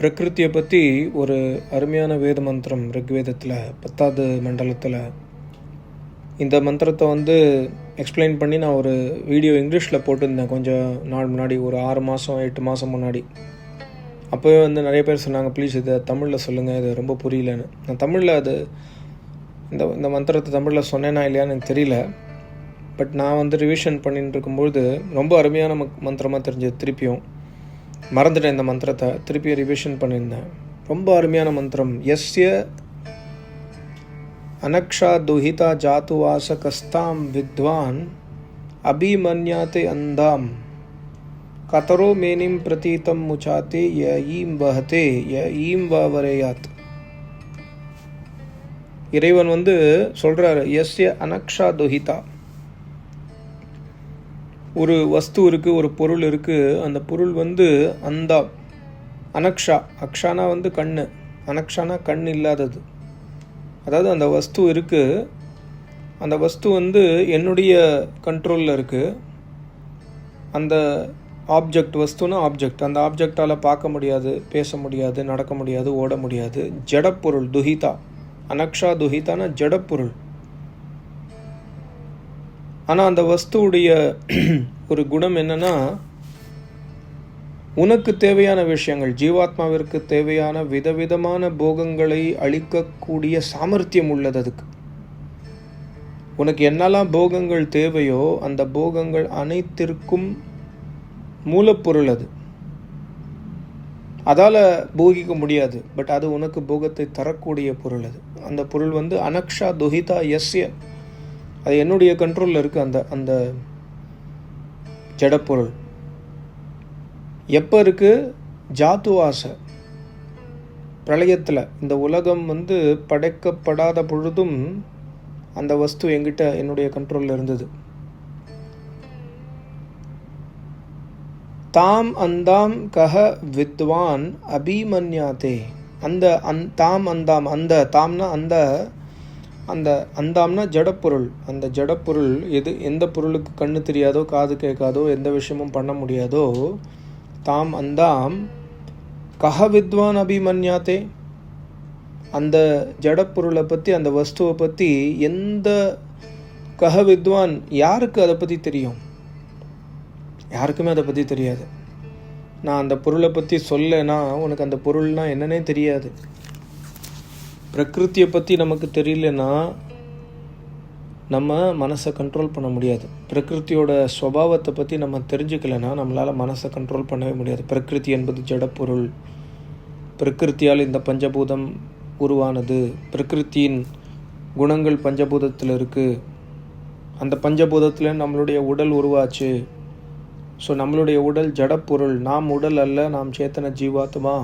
பிரகிருத்தியை பற்றி ஒரு அருமையான வேத மந்திரம் ரிக்வேதத்தில் பத்தாவது மண்டலத்தில். இந்த மந்திரத்தை வந்து எக்ஸ்பிளைன் பண்ணி நான் ஒரு வீடியோ இங்கிலீஷில் போட்டிருந்தேன் கொஞ்சம் நாள் முன்னாடி ஒரு ஆறு மாதம் எட்டு மாதம் முன்னாடி. அப்போவே வந்து நிறைய பேர் சொன்னாங்க ப்ளீஸ் இதை தமிழில் சொல்லுங்கள் இது ரொம்ப புரியலன்னு. நான் தமிழில் அது இந்த இந்த மந்திரத்தை தமிழில் சொன்னேனா இல்லையான்னு எனக்கு தெரியல. பட் நான் வந்து ரிவிஷன் பண்ணிட்டு இருக்கும்பொழுது ரொம்ப அருமையான மக் மந்திரமாக தெரிஞ்சது திருப்பியும். மறந்துட்டேன் இந்த மந்திரத்தை. திருப்பி ரிவிஷன் பண்ணியிருந்தேன். ரொம்ப அருமையான மந்திரம். எஸ்ய அனக்ஷா துஹிதா ஜாத்துவாச கஸ்தாம் வித்வான் அபிமன்யாத்தே அந்தாம். கதரோ மேனிம் பிரதீதம் முச்சாத்தே ய ஈம் வஹதே ய ஈம் வவரேயாத். இறைவன் வந்து சொல்கிறாரு எஸ்ய அனக்ஷா துஹிதா. ஒரு வஸ்து இருக்குது ஒரு பொருள் இருக்குது அந்த பொருள் வந்து அந்த அனக்ஷா. அக்ஷானா வந்து கண் அனக்ஷானா கண் இல்லாதது. அதாவது அந்த வஸ்து இருக்குது அந்த வஸ்து வந்து என்னுடைய கண்ட்ரோலில் இருக்குது அந்த ஆப்ஜெக்ட் வஸ்துனா ஆப்ஜெக்ட் அந்த ஆப்ஜெக்டால் பார்க்க முடியாது பேச முடியாது நடக்க முடியாது ஓட முடியாது. ஜடப்பொருள் துஹிதா. அனக்ஷா துஹிதானா ஜடப்பொருள் ஆனால் அந்த வஸ்துவுடைய ஒரு குணம் என்னென்னா உனக்கு தேவையான விஷயங்கள் ஜீவாத்மாவிற்கு தேவையான விதவிதமான போகங்களை அளிக்கக்கூடிய சாமர்த்தியம் உள்ளது அதுக்கு. உனக்கு என்னெல்லாம் போகங்கள் தேவையோ அந்த போகங்கள் அனைத்திற்கும் மூலப்பொருள் அது. அதால் போகிக்க முடியாது பட் அது உனக்கு போகத்தை தரக்கூடிய பொருள் அது. அந்த பொருள் வந்து அனக்ஷா துஹிதா எஸ்ய அது என்னுடைய கண்ட்ரோலில் இருக்குது அந்த அந்த ஜடப்பொருள். எப்போ இருக்குது ஜாத்துவாசை பிரளயத்தில். இந்த உலகம் வந்து படைக்கப்படாத பொழுதும் அந்த வஸ்து என்கிட்ட என்னுடைய கண்ட்ரோலில் இருந்தது. தாம் அந்தாம் கஹ வித்வான் அபிமன்யாத்தே. அந்த அந் தாம் அந்தாம் அந்த தாம்னா அந்த அந்த அந்தாம்னா ஜடப்பொருள். அந்த ஜடப்பொருள் எது எந்த பொருளுக்கு கண்ணு தெரியாதோ காது கேட்காதோ எந்த விஷயமும் பண்ண முடியாதோ தாம் அந்தாம் கஹ வித்வான் அபிமன்யாத்தே. அந்த ஜடப்பொருளை பற்றி அந்த வஸ்துவை பற்றி எந்த கஹ வித்வான் யாருக்கு அதை பற்றி தெரியும்? யாருக்குமே அதை பற்றி தெரியாது. நான் அந்த பொருளை பற்றி சொல்லனா உனக்கு அந்த பொருள்னால் என்னன்னே தெரியாது. பிரகிருத்தியை பற்றி நமக்கு தெரியலனா நம்ம மனசை கண்ட்ரோல் பண்ண முடியாது. பிரகிருத்தியோட ஸ்வபாவத்தை பற்றி நம்ம தெரிஞ்சுக்கலைன்னா நம்மளால் மனசை கண்ட்ரோல் பண்ணவே முடியாது. பிரகிருதி என்பது ஜடப்பொருள். பிரகிருத்தியால் இந்த பஞ்சபூதம் உருவானது. பிரகிருத்தியின் குணங்கள் பஞ்சபூதத்தில் இருக்குது அந்த பஞ்சபூதத்தில் நம்மளுடைய உடல் உருவாச்சு. ஸோ நம்மளுடைய உடல் ஜடப்பொருள். நாம் உடல் அல்ல நாம் சேத்தன ஜீவாத்மா.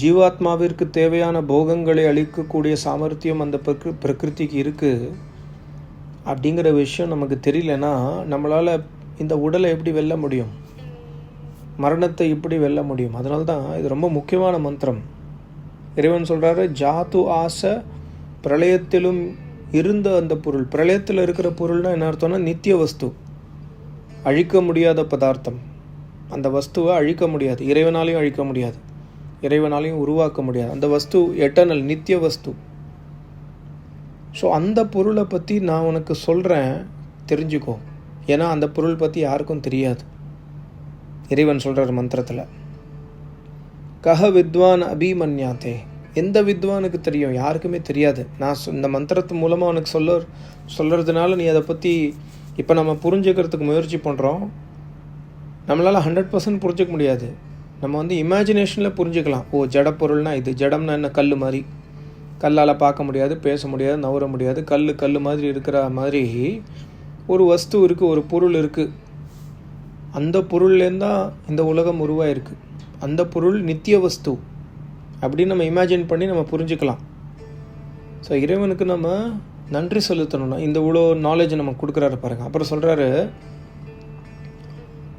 ஜீவாத்மாவிற்கு தேவையான போகங்களை அளிக்கக்கூடிய சாமர்த்தியம் அந்த பிரகிரு பிரகிருதிக்கு இருக்குது அப்படிங்கிற விஷயம் நமக்கு தெரியலனா நம்மளால் இந்த உடலை எப்படி வெல்ல முடியும்? மரணத்தை இப்படி வெல்ல முடியும்? அதனால தான் இது ரொம்ப முக்கியமான மந்திரம். இறைவன் சொல்கிறாரு ஜாத்து ஆசை பிரளயத்திலும் இருந்த அந்த பொருள். பிரளயத்தில் இருக்கிற பொருள்னால் என்ன அர்த்தம்னா நித்திய வஸ்து. அழிக்க முடியாத பதார்த்தம். அந்த வஸ்துவை அழிக்க முடியாது. இறைவனாலையும் அழிக்க முடியாது. இறைவனாலையும் உருவாக்க முடியாது. அந்த வஸ்து எட்டர்னல் நித்திய வஸ்து. ஸோ அந்த பொருளை பற்றி நான் உனக்கு சொல்கிறேன் தெரிஞ்சுக்கோ. ஏன்னா அந்த பொருள் பற்றி யாருக்கும் தெரியாது. இறைவன் சொல்கிறார் மந்திரத்தில். கஹ வித்வான் அபிமன்யாத்தே. எந்த வித்வானுக்கு தெரியும்? யாருக்குமே தெரியாது. நான் இந்த மந்திரத்து மூலமாக உனக்கு சொல்ல சொல்கிறதுனால நீ அதை பற்றி இப்போ நம்ம புரிஞ்சுக்கிறதுக்கு முயற்சி பண்ணுறோம் நம்மளால் ஹண்ட்ரட் பர்சன்ட் புரிஞ்சிக்க முடியாது. நம்ம வந்து இமேஜினேஷனில் புரிஞ்சுக்கலாம். ஓ ஜடப்பொருள்னா இது ஜடம்னா என்ன? கல் மாதிரி. கல்லால் பார்க்க முடியாது பேச முடியாது நவர முடியாது. கல் கல் மாதிரி இருக்கிற மாதிரி ஒரு வஸ்து இருக்குது ஒரு பொருள் இருக்குது அந்த பொருள்லேருந்தான் இந்த உலகம் உருவாயிருக்கு. அந்த பொருள் நித்திய வஸ்து அப்படின்னு நம்ம இமேஜின் பண்ணி நம்ம புரிஞ்சுக்கலாம். ஸோ இறைவனுக்கு நம்ம நன்றி செலுத்தணும்னா இந்த இவ்வளோ நாலேஜ் நம்ம கொடுக்குறாரு பாருங்கள் அப்புறம் சொல்கிறாரு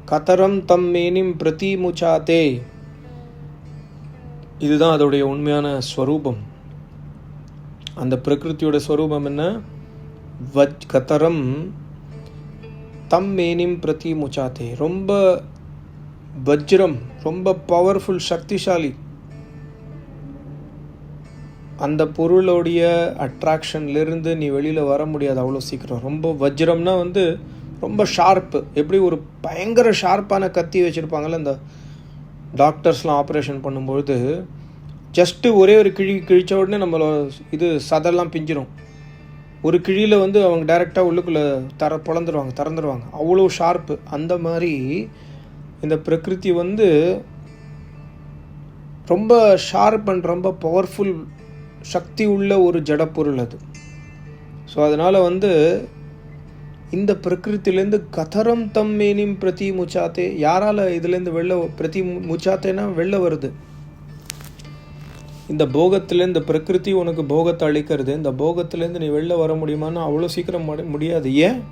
கதரம் தம் மேனிம் பிரதிமுச்சாத்தே. இதுதான் அதோடைய உண்மையான ஸ்வரூபம். அந்த பிரகிருத்தியோட ஸ்வரூபம் என்ன? வஜ் கதரம் தம் மேனிம் பிரதி முச்சாத்தே ரொம்ப வஜ்ரம் ரொம்ப பவர்ஃபுல் சக்திசாலி. அந்த பொருளுடைய அட்ராக்ஷன்லேருந்து நீ வெளியில் வர முடியாது அவ்வளோ சீக்கிரம். ரொம்ப வஜ்ரம்னா வந்து ரொம்ப ஷார்ப்பு எப்படி ஒரு பயங்கர ஷார்ப்பான கத்தி வச்சுருப்பாங்கள்ல இந்த டாக்டர்ஸ்லாம் ஆப்ரேஷன் பண்ணும்பொழுது ஜஸ்ட்டு ஒரே ஒரு கிழி கிழிச்ச உடனே நம்மளோட இது சதெல்லாம் பிஞ்சிரும். ஒரு கிழியில் வந்து அவங்க டைரெக்டாக உள்ளுக்குள்ளே தர பிளந்துருவாங்க திறந்துருவாங்க. அவ்வளோ ஷார்ப்பு அந்த மாதிரி இந்த பிரகிருதி வந்து ரொம்ப ஷார்ப் அண்ட் ரொம்ப பவர்ஃபுல் சக்தி உள்ள ஒரு ஜடப்பொருள் அது. ஸோ அதனால் வந்து இந்த பிரகிருத்திலேருந்து கதரம் தம் மேனிம் பிரதி முச்சாத்தே. யாரால் இதுலேருந்து வெளில பிரதி முச்சாத்தேனா? வெளில வருது. இந்த போகத்திலேருந்து இந்த பிரகிருதி உனக்கு போகத்தை அளிக்கிறது. இந்த போகத்திலேருந்து நீ வெளில வர முடியுமான்னு அவ்வளோ சீக்கிரம் முடியாது. ஏன்?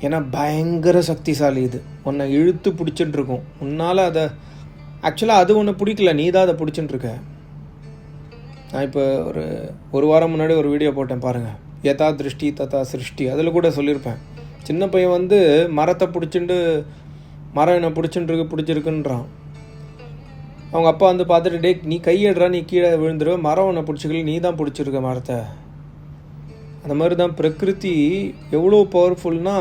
ஏன்னா பயங்கர சக்திசாலி இது. உன்னை இழுத்து பிடிச்சிட்டு இருக்கும் உன்னால் அதை ஆக்சுவலாக அது ஒன்று பிடிக்கல. நீ தான் அதை பிடிச்சிட்டு இருக்க நான் இப்போ ஒரு ஒரு வாரம் முன்னாடி ஒரு வீடியோ போட்டேன் பாருங்கள் யதா திருஷ்டி ததா சிருஷ்டி. அதில் கூட சொல்லியிருப்பேன். சின்ன பையன் வந்து மரத்தை பிடிச்சிண்டு மரம் என்னை பிடிச்சிட்டு பிடிச்சிருக்குன்றான். அவங்க அப்பா வந்து பார்த்துட்டு டே நீ கையிடுறா நீ கீழே விழுந்துருவ மரம் உன்னை பிடிச்சிக்கல நீ தான் பிடிச்சிருக்க மரத்தை. அந்த மாதிரி தான் பிரகிருதி எவ்வளோ பவர்ஃபுல்னா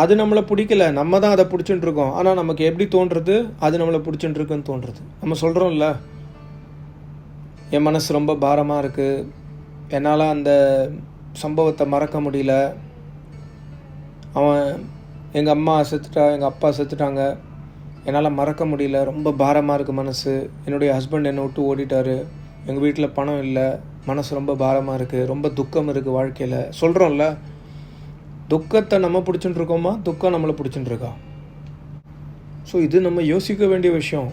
அது நம்மளை பிடிக்கல. நம்ம தான் அதை பிடிச்சிட்டு இருக்கோம் ஆனால் நமக்கு எப்படி தோன்றுறது? அது நம்மளை பிடிச்சிட்டு இருக்குன்னு தோன்றுறது. நம்ம சொல்கிறோம்ல என் மனசு ரொம்ப பாரமாக இருக்குது என்னால் அந்த சம்பவத்தை மறக்க முடியல. அவன் எங்கள் அம்மா செத்துட்டா எங்கள் அப்பா செத்துட்டாங்க. என்னால் மறக்க முடியல. ரொம்ப பாரமாக இருக்குது மனசு. என்னுடைய ஹஸ்பண்ட் என்னை விட்டு ஓடிட்டாரு. எங்கள் வீட்டில் பணம் இல்லை. மனசு ரொம்ப பாரமாக இருக்குது ரொம்ப துக்கம் இருக்குது வாழ்க்கையில். சொல்கிறோம்ல துக்கத்தை நம்ம பிடிச்சிட்டுருக்கோமா துக்கம் நம்மளை பிடிச்சிட்டுருக்கா ஸோ இது நம்ம யோசிக்க வேண்டிய விஷயம்.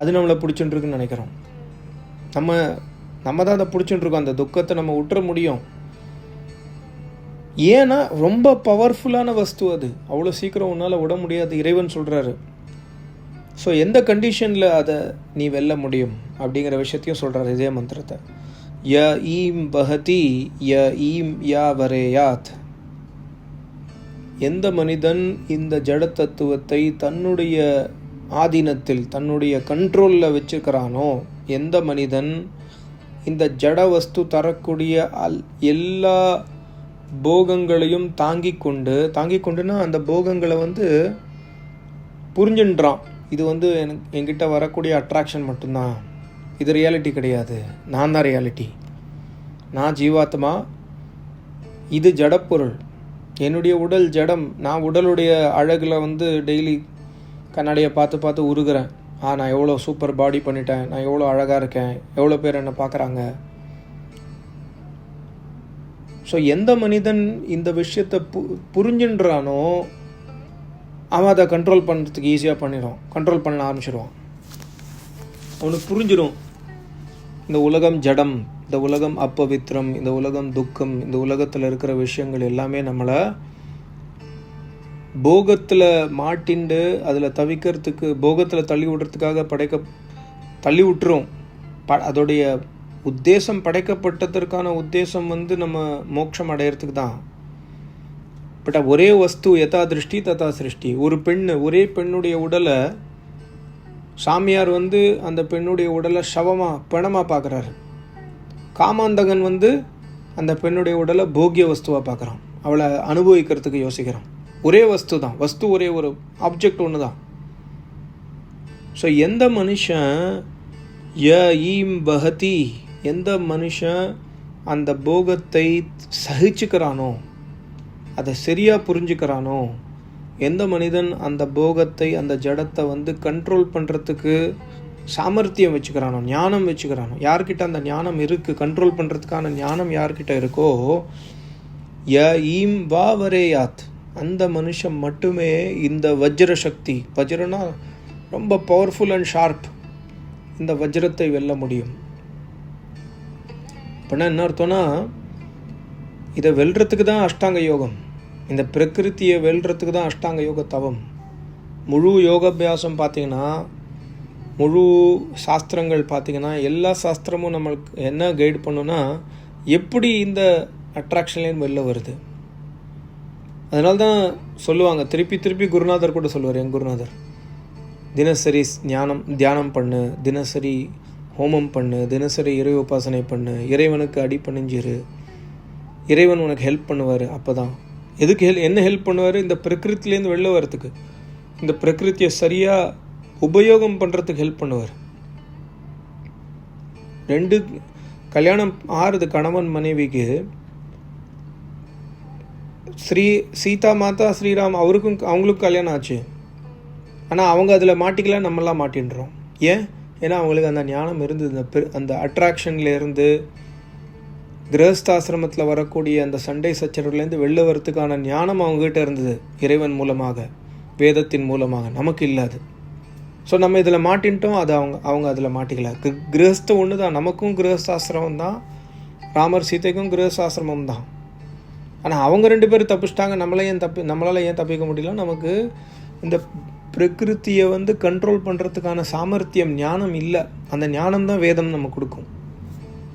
அது நம்மளை பிடிச்சிட்டுருக்குன்னு நினைக்கிறோம். நம்ம நம்ம தான் அதை பிடிச்சிட்டுருக்கோம். அந்த துக்கத்தை நம்ம விட்டுற முடியும். ஏன்னா ரொம்ப பவர்ஃபுல்லான வஸ்து அது. அவ்வளோ சீக்கிரம் உன்னால் விட முடியாது இறைவன் சொல்கிறாரு ஸோ எந்த கண்டிஷனில் அதை நீ வெல்ல முடியும்? அப்படிங்கிற விஷயத்தையும் சொல்கிறார் இதே மந்திரத்தை. ய ஈம் பஹதி ய ஈம் யா வரேயாத். எந்த மனிதன் இந்த ஜட தத்துவத்தை தன்னுடைய ஆதீனத்தில் தன்னுடைய கண்ட்ரோலில் வச்சுக்கிறானோ எந்த மனிதன் இந்த ஜட வஸ்து தரக்கூடிய அல் எல்லா போகங்களையும் தாங்கி கொண்டு தாங்கி கொண்டுனா அந்த போகங்களை வந்து புரிஞ்சுன்றான். இது வந்து எனக்கு என்கிட்ட வரக்கூடிய அட்ராக்ஷன் மட்டும்தான். இது ரியாலிட்டி கிடையாது. நான் தான் ரியாலிட்டி நான் ஜீவாத்மா. இது ஜடப்பொருள். என்னுடைய உடல் ஜடம். நான் உடலுடைய அழகில் வந்து டெய்லி கண்ணாடியை பார்த்து பார்த்து உருகிறேன். ஆ நான் எவ்வளோ சூப்பர் பாடி பண்ணிட்டேன் நான் எவ்வளோ அழகாக இருக்கேன் எவ்வளோ பேர் என்னை பார்க்குறாங்க? ஸோ எந்த மனிதன் இந்த விஷயத்தை பு புரிஞ்சுன்றானோ அவன் அதை கண்ட்ரோல் பண்ணுறதுக்கு ஈஸியாக பண்ணிடும் கண்ட்ரோல் பண்ண ஆரம்பிச்சிடுவான் அவனுக்கு புரிஞ்சிடும் இந்த உலகம் ஜடம் இந்த உலகம் அப்பவித்திரம் இந்த உலகம் துக்கம் இந்த உலகத்தில் இருக்கிற விஷயங்கள் எல்லாமே நம்மளை போகத்தில் மாட்டிண்டு அதில் தவிக்கிறதுக்கு போகத்தில் தள்ளி விடுறதுக்காக படைக்க தள்ளி விட்டுரும். ப அதோடைய உத்தேசம் படைக்கப்பட்டதற்கான உத்தேசம் வந்து நம்ம மோட்சம் அடையிறதுக்கு தான். பட் ஒரே வஸ்து யதா திருஷ்டி ததா சிருஷ்டி. ஒரு பெண் ஒரே பெண்ணுடைய உடலை சாமியார் வந்து அந்த பெண்ணுடைய உடலை சவமாக பிணமாக பார்க்குறாரு. காமாந்தகன் வந்து அந்த பெண்ணுடைய உடலை போகிய வஸ்துவாக பார்க்குறான். அவளை அனுபவிக்கிறதுக்கு யோசிக்கிறான். ஒரே வஸ்து தான். வஸ்து ஒரே ஒரு ஆப்ஜெக்ட் ஒன்று தான். ஸோ எந்த மனுஷன் ய ஈம் பகதி எந்த மனுஷன் அந்த போகத்தை சகிச்சுக்கிறானோ அதை சரியாக புரிஞ்சுக்கிறானோ எந்த மனிதன் அந்த போகத்தை அந்த ஜடத்தை வந்து கண்ட்ரோல் பண்ணுறதுக்கு சாமர்த்தியம் வச்சுக்கிறானோ ஞானம் வச்சுக்கிறானோ யார்கிட்ட அந்த ஞானம் இருக்குது கண்ட்ரோல் பண்ணுறதுக்கான ஞானம் யார்கிட்ட இருக்கோ ய ஈம் வா வரேயாத். அந்த மனுஷன் மட்டுமே இந்த வஜ்ர சக்தி. வஜ்ரனா ரொம்ப பவர்ஃபுல் அண்ட் ஷார்ப் இந்த வஜ்ரத்தை வெல்ல முடியும். அப்படின்னா என்ன அர்த்தம்னா இதை வெல்றதுக்கு தான் அஷ்டாங்க யோகம். இந்த பிரகிருத்தியை வெல்றதுக்கு தான் அஷ்டாங்க யோக தவம். முழு யோகாபியாசம் பார்த்தீங்கன்னா முழு சாஸ்திரங்கள் பார்த்தீங்கன்னா எல்லா சாஸ்திரமும் நம்மளுக்கு என்ன கைடு பண்ணுன்னா எப்படி இந்த அட்ராக்ஷன்லேருந்து வெளில வருது? அதனால தான் சொல்லுவாங்க திருப்பி திருப்பி குருநாதர் கூட சொல்லுவார் என் குருநாதர். தினசரி ஞானம் தியானம் பண்ணு தினசரி ஹோமம் பண்ணு தினசரி இறை உபாசனை பண்ணு இறைவனுக்கு அடி பணிஞ்சிரு. இறைவன் உனக்கு ஹெல்ப் பண்ணுவார் அப்போ தான் எதுக்கு ஹெல் என்ன ஹெல்ப் பண்ணுவார்? இந்த பிரகிருத்திலேருந்து வெளில வரத்துக்கு இந்த பிரகிருத்தியை சரியாக உபயோகம் பண்ணுறதுக்கு ஹெல்ப் பண்ணுவார். ரெண்டு கல்யாணம் ஆறுது கணவன் மனைவிக்கு ஸ்ரீ சீதா மாதா ஸ்ரீராம் அவருக்கும் அவங்களுக்கும் கல்யாணம் ஆச்சு. ஆனால் அவங்க அதில் மாட்டிக்கல நம்மளாம் மாட்டின்றோம். ஏன்? ஏன்னா அவங்களுக்கு அந்த ஞானம் இருந்தது. அந்த பெரு அந்த அட்ராக்ஷன்லேருந்து கிரகஸ்தாசிரமத்தில் வரக்கூடிய அந்த சண்டை சச்சரவுலேருந்து வெளில வரத்துக்கான ஞானம் அவங்ககிட்ட இருந்தது இறைவன் மூலமாக வேதத்தின் மூலமாக. நமக்கு இல்லாது ஸோ நம்ம இதில் மாட்டின்ட்டோம் அது அவங்க அவங்க அதில் மாட்டிக்கல. கிர- கிரகஸ்த ஒன்று தான் நமக்கும் கிரகஸ்தாசிரமம் தான் ராமர் சீதைக்கும் கிரகஸ்தாசிரமம் தான் ஆனால் அவங்க ரெண்டு பேரும் தப்பிச்சிட்டாங்க. நம்மளே ஏன் தப்பி நம்மளால் ஏன் தப்பிக்க முடியல? நமக்கு இந்த பிரகிருத்தியை வந்து கண்ட்ரோல் பண்ணுறதுக்கான சாமர்த்தியம் ஞானம் இல்லை. அந்த ஞானம் தான் வேதம் நம்ம கொடுக்கும்.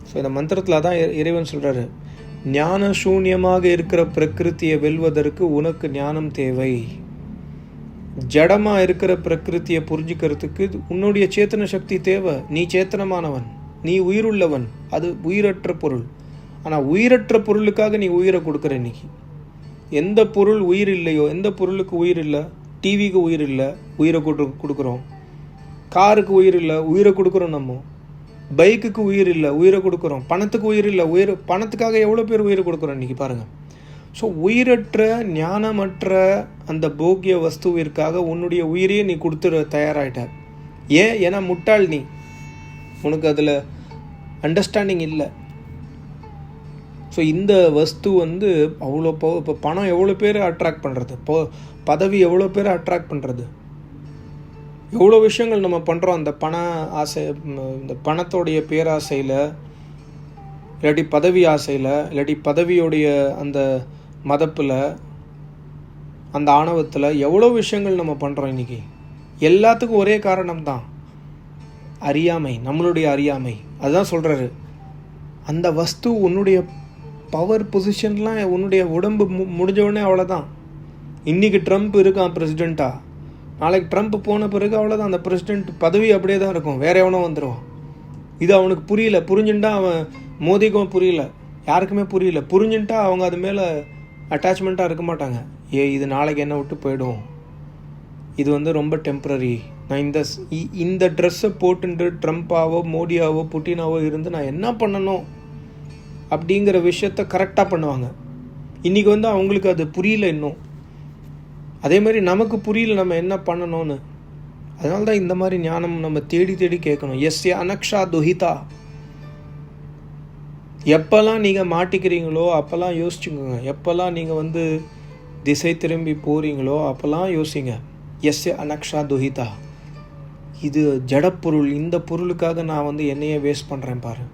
ஸோ இந்த மந்திரத்தில் தான் இறைவன் சொல்கிறாரு ஞான சூன்யமாக இருக்கிற பிரகிருத்தியை வெல்வதற்கு உனக்கு ஞானம் தேவை. ஜடமாக இருக்கிற பிரகிருத்தியை புரிஞ்சுக்கிறதுக்கு உன்னுடைய சேத்தன சக்தி தேவை. நீ சேத்தனமானவன். நீ உயிருள்ளவன். அது உயிரற்ற பொருள். ஆனால் உயிரற்ற பொருளுக்காக நீ உயிரை கொடுக்குற இன்னைக்கு. எந்த பொருள் உயிர் இல்லையோ எந்த பொருளுக்கு உயிர் இல்லை? டிவிக்கு உயிர் இல்லை உயிரை கொடு கொடுக்குறோம். காருக்கு உயிர் இல்லை உயிரை கொடுக்குறோம் நம்ம. பைக்குக்கு உயிர் இல்லை உயிரை கொடுக்குறோம். பணத்துக்கு உயிர் இல்லை உயிர் பணத்துக்காக எவ்வளோ பேர் உயிரை கொடுக்குறோம் இன்னைக்கு பாருங்கள் ஸோ உயிரற்ற ஞானமற்ற அந்த போக்கிய வஸ்துவிற்காக உன்னுடைய உயிரையே நீ கொடுத்துட தயாராகிட்ட ஏன்? ஏன்னா முட்டாள் நீ. உனக்கு அதில் அண்டர்ஸ்டாண்டிங் இல்லை. ஸோ இந்த வஸ்து வந்து அவ்வளோ போ இப்போ பணம் எவ்வளோ பேர் அட்ராக்ட் பண்ணுறது இப்போ பதவி எவ்வளோ பேர் அட்ராக்ட் பண்ணுறது எவ்வளோ விஷயங்கள் நம்ம பண்ணுறோம் அந்த பண ஆசை இந்த பணத்தோடைய பேராசையில் இல்லாட்டி பதவி ஆசையில் இல்லாட்டி பதவியோடைய அந்த மதப்பில் அந்த ஆணவத்தில் எவ்வளோ விஷயங்கள் நம்ம பண்ணுறோம் இன்றைக்கி எல்லாத்துக்கும் ஒரே காரணம் தான் அறியாமை நம்மளுடைய அறியாமை. அதுதான் சொல்கிறாரு அந்த வஸ்து உன்னுடைய பவர் பொசிஷன்லாம் உன்னுடைய உடம்பு மு முடிஞ்ச உடனே அவ்வளோதான் இன்றைக்கி ட்ரம்ப் இருக்கான் ப்ரெசிடெண்ட்டாக நாளைக்கு ட்ரம்ப் போன பிறகு அவ்வளோதான் அந்த பிரசிடெண்ட் பதவி அப்படியே தான் இருக்கும். வேற எவனோ வந்துடுவான் இது அவனுக்கு புரியல. புரிஞ்சுட்டா அவன் மோதிக்கும் புரியல. யாருக்குமே புரியல. புரிஞ்சுட்டா அவங்க அது மேலே அட்டாச்மெண்ட்டாக இருக்க மாட்டாங்க. ஏ இது நாளைக்கு என்ன விட்டு போயிடும்? இது வந்து ரொம்ப டெம்ப்ரரி நான் இந்த இ- இந்த ட்ரெஸ்ஸை போட்டுட்டு ட்ரம்ப்பாவோ மோடியாவோ புட்டினாவோ இருந்து நான் என்ன பண்ணணும்? அப்படிங்கிற விஷயத்த கரெக்டாக பண்ணுவாங்க. இன்றைக்கி வந்து அவங்களுக்கு அது புரியல இன்னும். அதே மாதிரி நமக்கு புரியல நம்ம என்ன பண்ணணும்னு. அதனால தான் இந்த மாதிரி ஞானம் நம்ம தேடி தேடி கேட்கணும். எஸ்ய அனக்ஷா துஹிதா. எப்போல்லாம் நீங்கள் மாட்டிக்கிறீங்களோ அப்போல்லாம் யோசிச்சுக்கோங்க. எப்போல்லாம் நீங்கள் வந்து திசை திரும்பி போகிறீங்களோ அப்போல்லாம் யோசிங்க. எஸ்ய அனக்ஷா துஹிதா. இது ஜடப்பொருள் இந்த பொருளுக்காக நான் வந்து என்னையே வேஸ்ட் பண்ணுறேன் பாரு.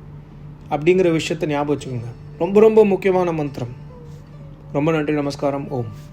அப்படிங்கிற விஷயத்தை ஞாபகம் வச்சுக்கோங்க. ரொம்ப ரொம்ப முக்கியமான மந்திரம். ரொம்ப நன்றி நமஸ்காரம். ஓம்.